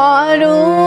অরূপ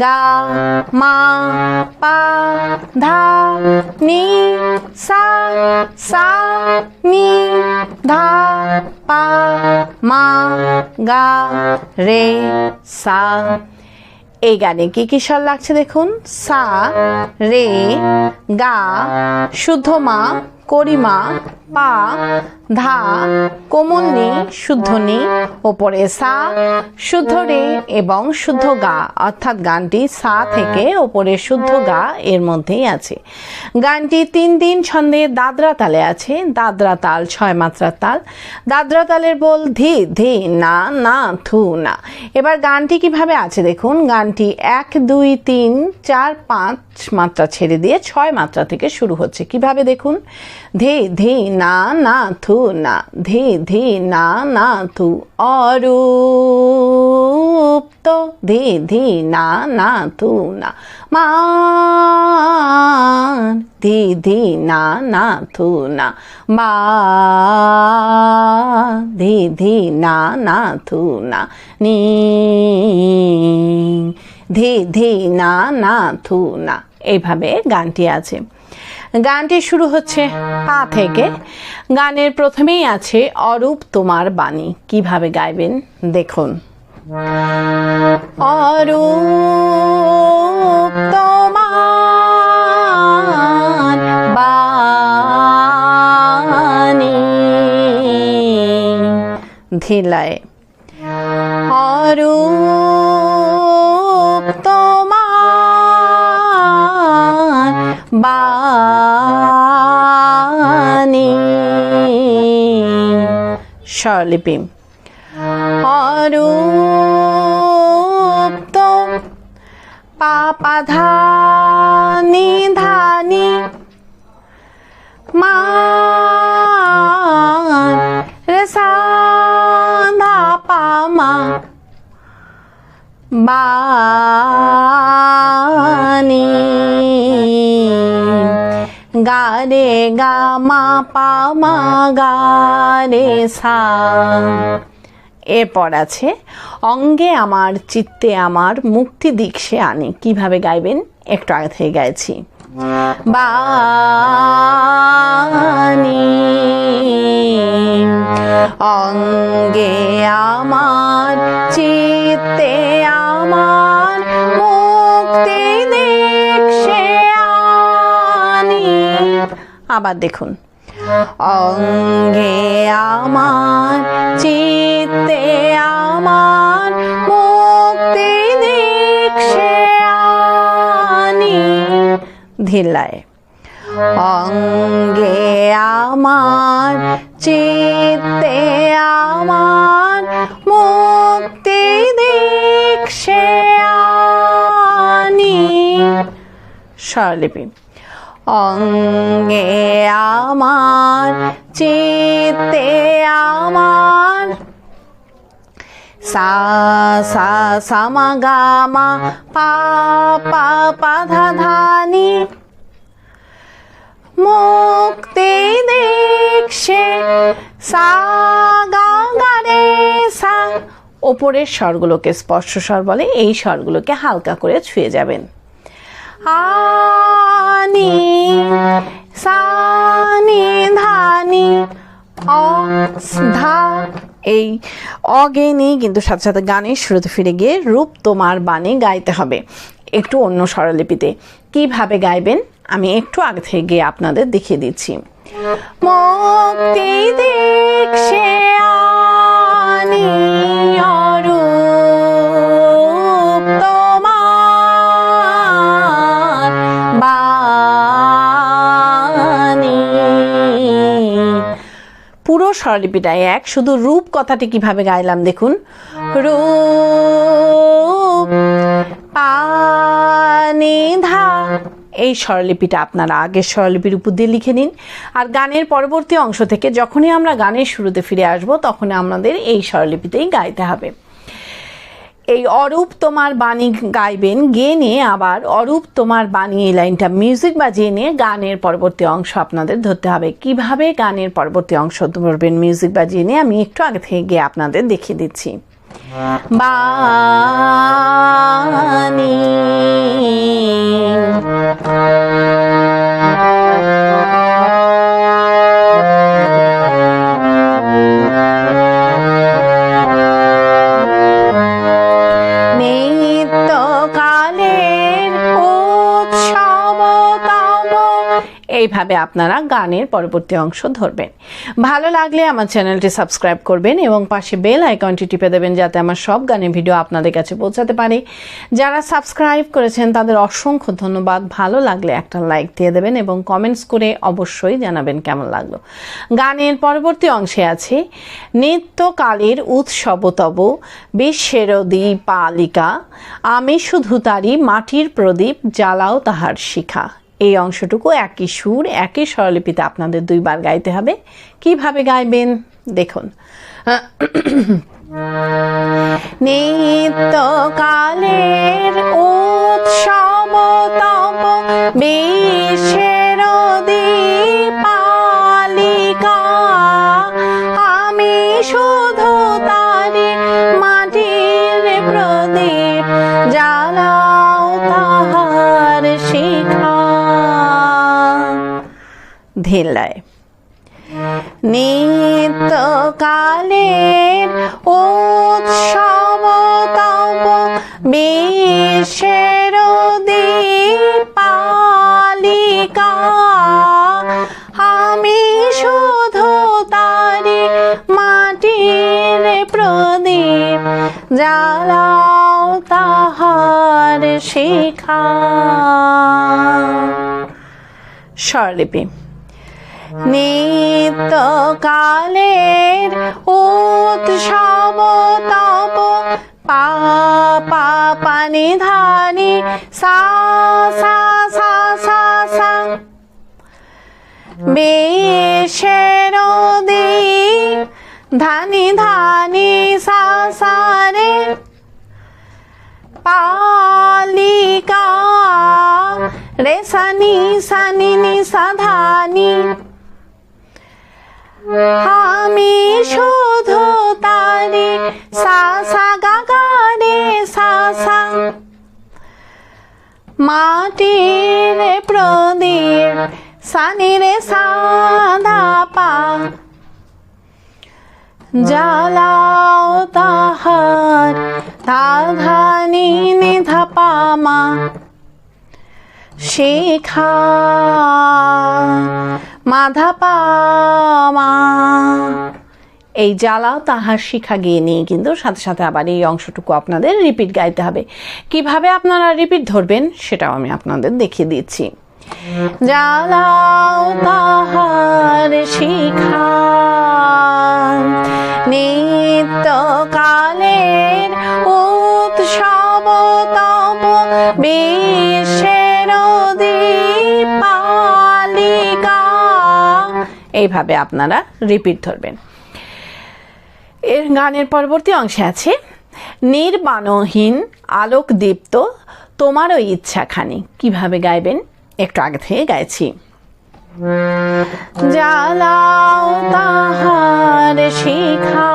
গা, মা, পা, ধা, নি, সা সা, নি, ধা, পা, মা, গা, রে, সা। এই গানে কি কি স্বর লাগছে দেখুন? সা, রে, গা, শুদ্ধ মা করিমা, পা, ধা কোমল নি শুদ্ধ নি ওপরে সা, শুদ্ধ রে এবং শুদ্ধ গা। অর্থাৎ গানটি সা থেকে ওপরে শুদ্ধ গা এর মধ্যেই আছে। গানটি তিন দিন ছন্দে দাদরা তালে আছে। দাদরা তাল, ছয় মাত্রার তাল। দাদরা তালের বল ধি ধি, না না থু না। এবার গানটি কীভাবে আছে দেখুন। গানটি এক, দুই, তিন, চার, পাঁচ মাত্রা ছেড়ে দিয়ে ছয় মাত্রা থেকে শুরু হচ্ছে। কীভাবে দেখুন? ধে ধে, না না, থু, না। ধে ধে, না না, থু অরূপ তো ধে ধে, না না, থু, না। মান। ধে ধে, না না, থু, না। মা। ধে ধে, না না, থু, না। নি। ধে ধে, না না, থু, না। এইভাবে গানটি আছে। গানটি শুরু হচ্ছে পা থেকে। গানের প্রথমেই আছে, অরূপ তোমার বাণী কীভাবে গাইবেন? দেখুন। অরূপ তোমার বাণী ধিলায়। অরূপ বাণী। স্বরলিপি। অরূপ তো পাপা ধানি মা রে সা ধা পা মা বানি গা রে গা, মা, পা, মা, গা রে সা। এরপর আছে, অঙ্গে আমার, চিত্তে আমার, মুক্তি দিক সে আনে। কীভাবে গাইবেন? একটু আগে থেকে গাইছি। বানি অঙ্গে আমার, চিত্তে আমার আবার দেখুন। অঙ্গে আমার, চিত্তে আমার, মুক্তি দিক সে আনি ধিলায় অঙ্গে আমার, চিত্তে আমার, মুক্তি দিক সে আনি। স্বরলিপি। অঙ্গে আমার, চিত্তে আমার। সা সা সামা গামা পা পা পা মুক্তি দেখছে সা, গা গা, রে, সা। ওপরের স্বরগুলোকে স্পর্শ স্বর বলে, এই স্বরগুলোকে হালকা করে ছুঁয়ে যাবেন। আনি সানি ধানি অ ধা এই অগেনি কিন্তু সাথে সাথে গানের শুরুতে ফিরে গিয়ে রূপ তোমার বাণী গাইতে হবে। একটু অন্য স্বরলিপিতে। কীভাবে গাইবেন? আমি একটু আগে থেকে গিয়ে আপনাদের দেখিয়ে দিচ্ছি। মুক্তি আনি। স্বরলিপিটাই এক, শুধু রূপ কথাটি কীভাবে গাইলাম দেখুন। রূপ পানি ধা। এই স্বরলিপিটা আপনারা আগের স্বরলিপির উপর দিয়ে লিখে নিন। আর গানের পরবর্তী অংশ থেকে যখনই আমরা গানের শুরুতে ফিরে আসব তখন আমাদের এই স্বরলিপিতেই গাইতে হবে। এই অরূপ তোমার বাণী গাইবেন গেয়ে নিয়ে আবার অরূপ তোমার বাণী এই লাইনটা মিউজিক বাজিয়ে নিয়ে গানের পরবর্তী অংশ আপনাদের ধরতে হবে। কীভাবে গানের পরবর্তী অংশ ধরবেন মিউজিক বাজিয়ে নিয়ে আমি একটু আগে থেকে গিয়ে আপনাদের দেখিয়ে দিচ্ছি। বাণী এইভাবে আপনারা গানের পরবর্তী অংশ ধরবেন। ভালো লাগলে আমার চ্যানেলটি সাবস্ক্রাইব করবেন এবং পাশে বেল আইকনটি টিপে দেবেন যাতে আমার সব গানের ভিডিও আপনাদের কাছে পৌঁছাতে পারে। যারা সাবস্ক্রাইব করেছেন, তাদের অসংখ্য ধন্যবাদ। ভালো লাগলে একটা লাইক দিয়ে দেবেন এবং কমেন্টস করে অবশ্যই জানাবেন কেমন লাগল। গানের পরবর্তী অংশে আছে, নিত্যকালের উৎসবতব বিশ্বের দীপালিকা, আমি শুধু তারি মাটির প্রদীপ, জ্বালাও তাহার শিখা। এই অংশটুকু একই সুর, একই স্বরলিপিতে আপনাদের দুইবার গাইতে হবে। কীভাবে গাইবেন? দেখুন। নিত্যকালের উৎসব তব বিশ্বের ধেলায়। নিত্যকালের উৎসব তব বিশ্বের দীপালিকা। আমি শুধু তারি মাটির প্রদীপ জ্বালাও তাহার শিখা। স্বরলিপি। নিত্যকালের উৎসব তব পা পা পানি ধানি, সা সা সা সা সা। বেশের ধানি ধানি, সা সা রে। পালিকা, রে সানি সানি নি সাধানি আমি শুধু তারি সা সা গা সা সা মাটির প্রদীপ সানি রে সাধা পা। জ্বালাও তাহার ধাধানি নিধা পামা। শেখা মাধা পামা এই জ্বালাও তাহার শিখা গিয়ে নিয়ে কিন্তু সাথে সাথে আবার এই অংশটুকু আপনাদের রিপিট গাইতে হবে। কীভাবে আপনারা রিপিট ধরবেন সেটাও আমি আপনাদের দেখিয়ে দিচ্ছি। জ্বালাও তাহার শিখা। নিত্যকালের উৎসব এইভাবে আপনারা রিপিট ধরবেন। এর গানের পরবর্তী অংশে আছে, নির্বাণহীন আলোক দীপ্ত তোমারও ইচ্ছাখানি। কীভাবে গাইবেন? একটু আগে থেকে গাইছি। জ্বালাও তাহার শিখা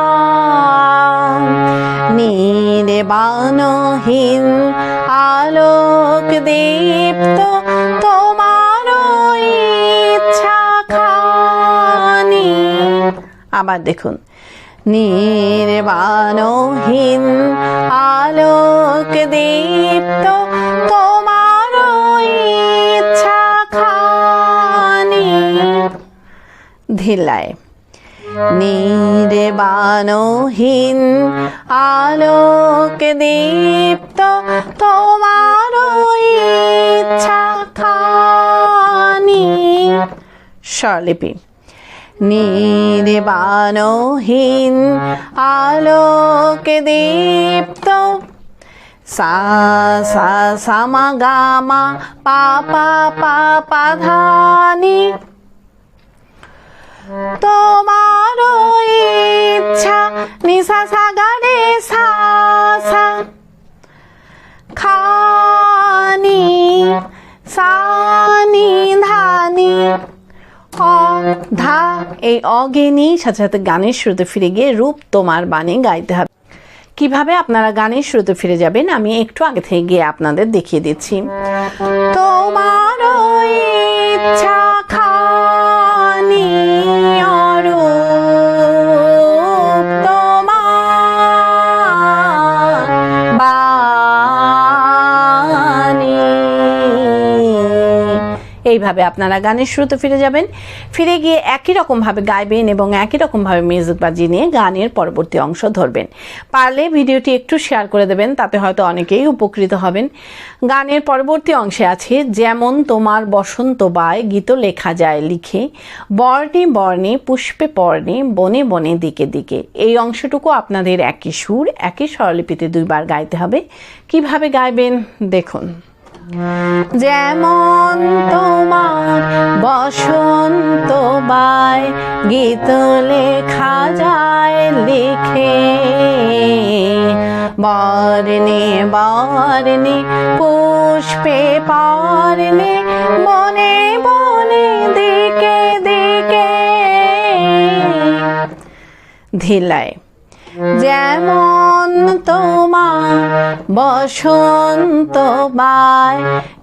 নির্বাণহীন আলোক দীপ্ত আবার দেখুন। নির্বাণহীন আলোক দীপ্ত তোমার ইচ্ছা খানি ধিলায় নির্বাণহীন আলোক দীপ্ত তোমার ইচ্ছা খানি স্বরলিপি। নির্বাণহীন আলোকে দীপ্ত। সা সা সামা গামা পা পা পা পা ধানি তোমার ইচ্ছা নিশা সাগারে সা খানি সানি ধানি ধা, এই অগেনি, সাথে সাথে গানের শুরুতে ফিরে গিয়ে রূপ তোমার বাণী গাইতে হবে। কীভাবে আপনারা গানের শুরুতে ফিরে যাবেন, আমি একটু আগে থেকে গিয়ে আপনাদের দেখিয়ে দিচ্ছি। তোমার এইভাবে আপনারা গানের শুরুতে ফিরে যাবেন। ফিরে গিয়ে একই রকমভাবে গাইবেন এবং একই রকমভাবে মিউজিক বাজিয়ে নিয়ে গানের পরবর্তী অংশ ধরবেন। পারলে ভিডিওটি একটু শেয়ার করে দেবেন, তাতে হয়তো অনেকেই উপকৃত হবেন। গানের পরবর্তী অংশে আছে, যেমন তোমার বসন্ত বায় গীত লেখা যায় লিখে, বর্ণে বর্ণে, পুষ্পে পর্ণে, বনে বনে, দিকে দিকে। এই অংশটুকু আপনাদের একই সুর, একই স্বরলিপিতে দুইবার গাইতে হবে। কীভাবে গাইবেন? দেখুন। যেমন তোমার বসন্ত বায় গীত লেখা যায় লিখে। বর্ণে বর্ণে পুষ্পে পর্ণে বনে বনে দিকে দিকে। ধিলায়। যেমন তোমার বসন্ত বায়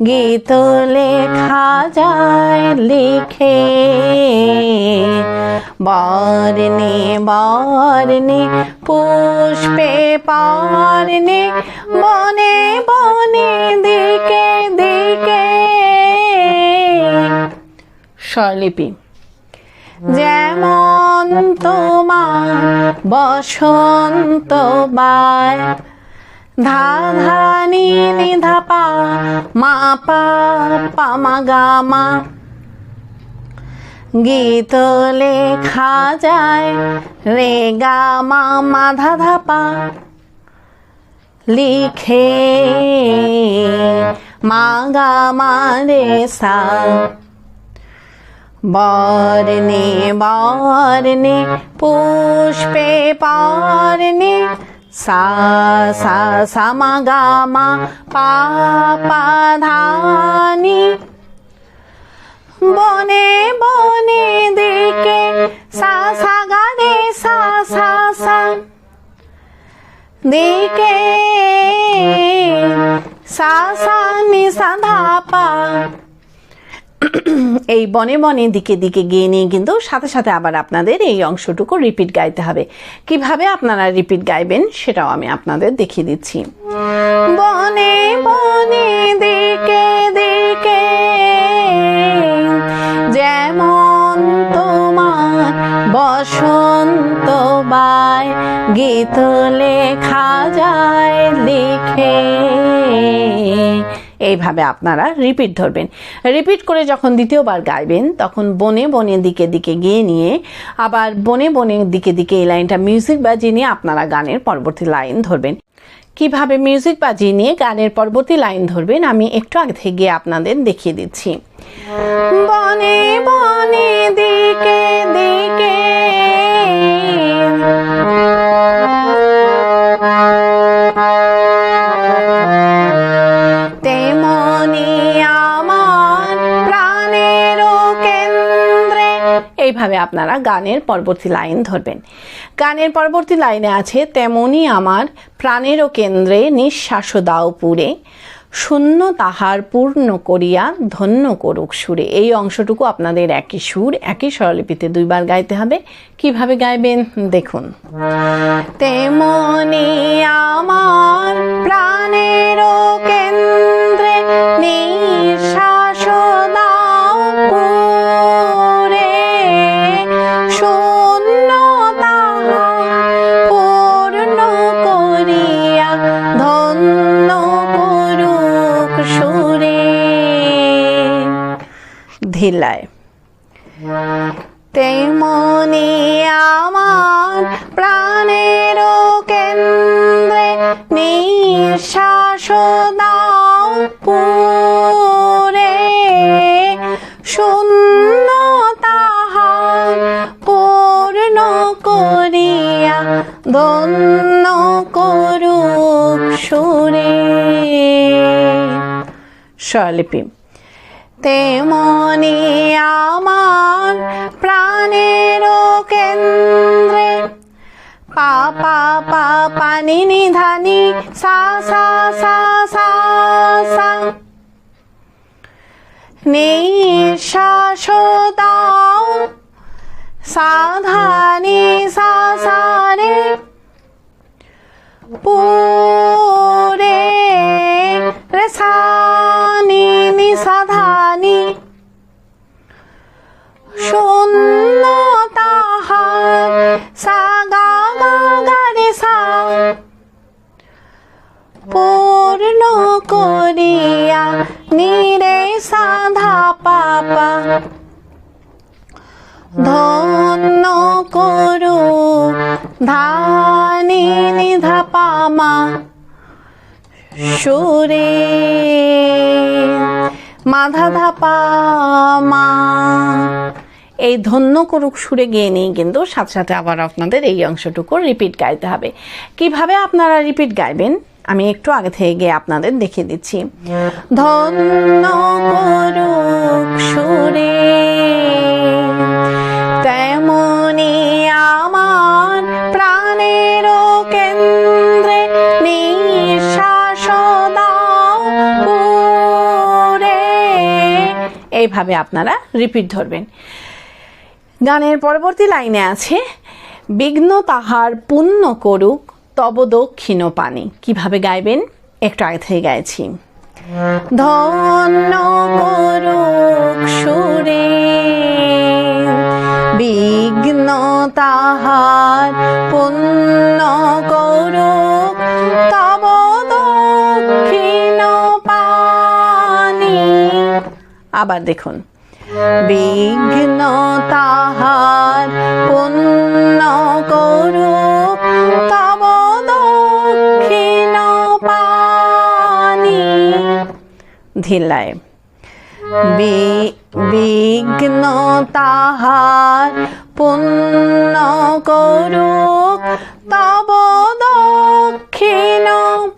গীত লেখা যায় লিখে। বর্ণে বর্ণে পুষ্পে পর্ণে বনে বনে দিকে দিকে। স্বরলিপি। যেমন তোমার বসন্ত বায় ধা ধা নি নি ধা পা, মা পা পা মা গীত লেখা যায়, রে গা মা মা ধা ধা লিখে মা গা মা রে সা বর্ণে বর্ণে পুষ্পে পর্ণে সা সা সামা গামা পা পা ধানি বনে বনে দিকে সা সা সা সা সা। দিকে সা সা নি সা ধা পা এই বনে বনে দিকে দিকে গিয়ে নিয়ে কিন্তু সাথে সাথে আবার আপনাদের এই অংশটুকু রিপিট গাইতে হবে। কীভাবে আপনারা রিপিট গাইবেন সেটাও আমি আপনাদের দেখিয়ে দিচ্ছি। বনে বনে দিকে দিকে যেমন তোমার বসন্ত বায় গীত লেখা যায় লিখে এইভাবে আপনারা রিপিট ধরবেন। রিপিট করে যখন দ্বিতীয়বার গাইবেন, তখন বনে বনে দিকে দিকে গিয়ে নিয়ে আবার বনে বনে দিকে দিকে এই লাইনটা মিউজিক বাজিয়ে নিয়ে আপনারা গানের পরবর্তী লাইন ধরবেন। কীভাবে মিউজিক বাজিয়ে নিয়ে গানের পরবর্তী লাইন ধরবেন, আমি একটু আগে থেকে গিয়ে আপনাদের দেখিয়ে দিচ্ছি। বনে বনে দিকে দিকে এইভাবে আপনারা গানের পরবর্তী লাইন ধরবেন। গানের পরবর্তী লাইনে আছে, তেমনি আমার প্রাণেরও কেন্দ্রে নিঃশ্বাস দাও পুরে। শূন্য তাহার পূর্ণ করিয়া ধন্য করুক সুরে। এই অংশটুকু আপনাদের একই সুর, একই স্বরলিপিতে দুইবার গাইতে হবে। কীভাবে গাইবেন? দেখুন। তেমনি আমার প্রাণের কেন্দ্রে ধিলায় তেমনি আমার প্রাণের কেন্দ্রে নিঃশ্বাস দাও পুরে। শূন্য তাহার পূর্ণ করিয়া ধন্য করুক সুরে। স্বরলিপি। তেমনি আমার প্রাণের কেন্দ্রে পা পা পা পানি নিধানি সা সা সা সা সা। নিঃশ্বাস দাও সাধানি, সা সা, রে। পুরে রে সানি নি সাধানি। শূন্য তাহার সা গা গা গা রে সা। পূর্ণ করিয়া নিরে সাধা পাপা। ধন্য করু ধানি নিধা পামা। সুরে মাধা ধাপা মা। এই ধন্য করুক সুরে গিয়ে নিয়ে কিন্তু সাথে সাথে আবার আপনাদের এই অংশটুকু রিপিট গাইতে হবে। কীভাবে আপনারা রিপিট গাইবেন? আমি একটু আগে থেকে গিয়ে আপনাদের দেখিয়ে দিচ্ছি। ধন্য করুক সুরে এইভাবে আপনারা রিপিট ধরবেন। গানের পরবর্তী লাইনে আছে, বিঘ্ন তাহার পুণ্য করুক, তব দক্ষিণ পানি। কীভাবে গাইবেন? একটু আগে থেকে গাইছি। ধন্য করুক সুরে, বিঘ্ন তাহার পুণ্য আবার দেখুন। বিঘ্ন তাহার পুণ্য করুক, তব দক্ষিণ পানি ধিলায় বিঘ্ন তাহার পুণ্য করুক, তব দক্ষিণ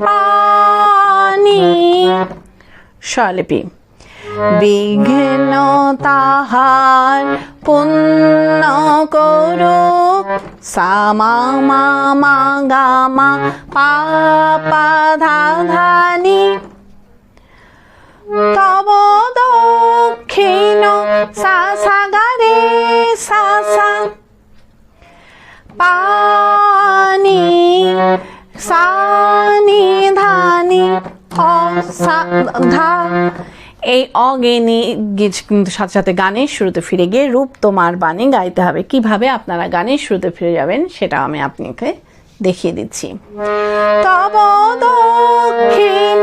পানি স্বলিপি বিঘ্ন তাহার পুণ্য করুক। সামা মা মা গা মা পা পা ধা ধানি। তব দক্ষিণ সা সা গা রে সা সা। পানি সানি ধানি অ ধা। এই অগেনি কিন্তু সাথে সাথে গানের শুরুতে ফিরে গিয়ে রূপ তোমার বাণী গাইতে হবে। কীভাবে আপনারা গানের শুরুতে ফিরে যাবেন সেটা আমি আপনাকে দেখিয়ে দিচ্ছি। তব দক্ষিণ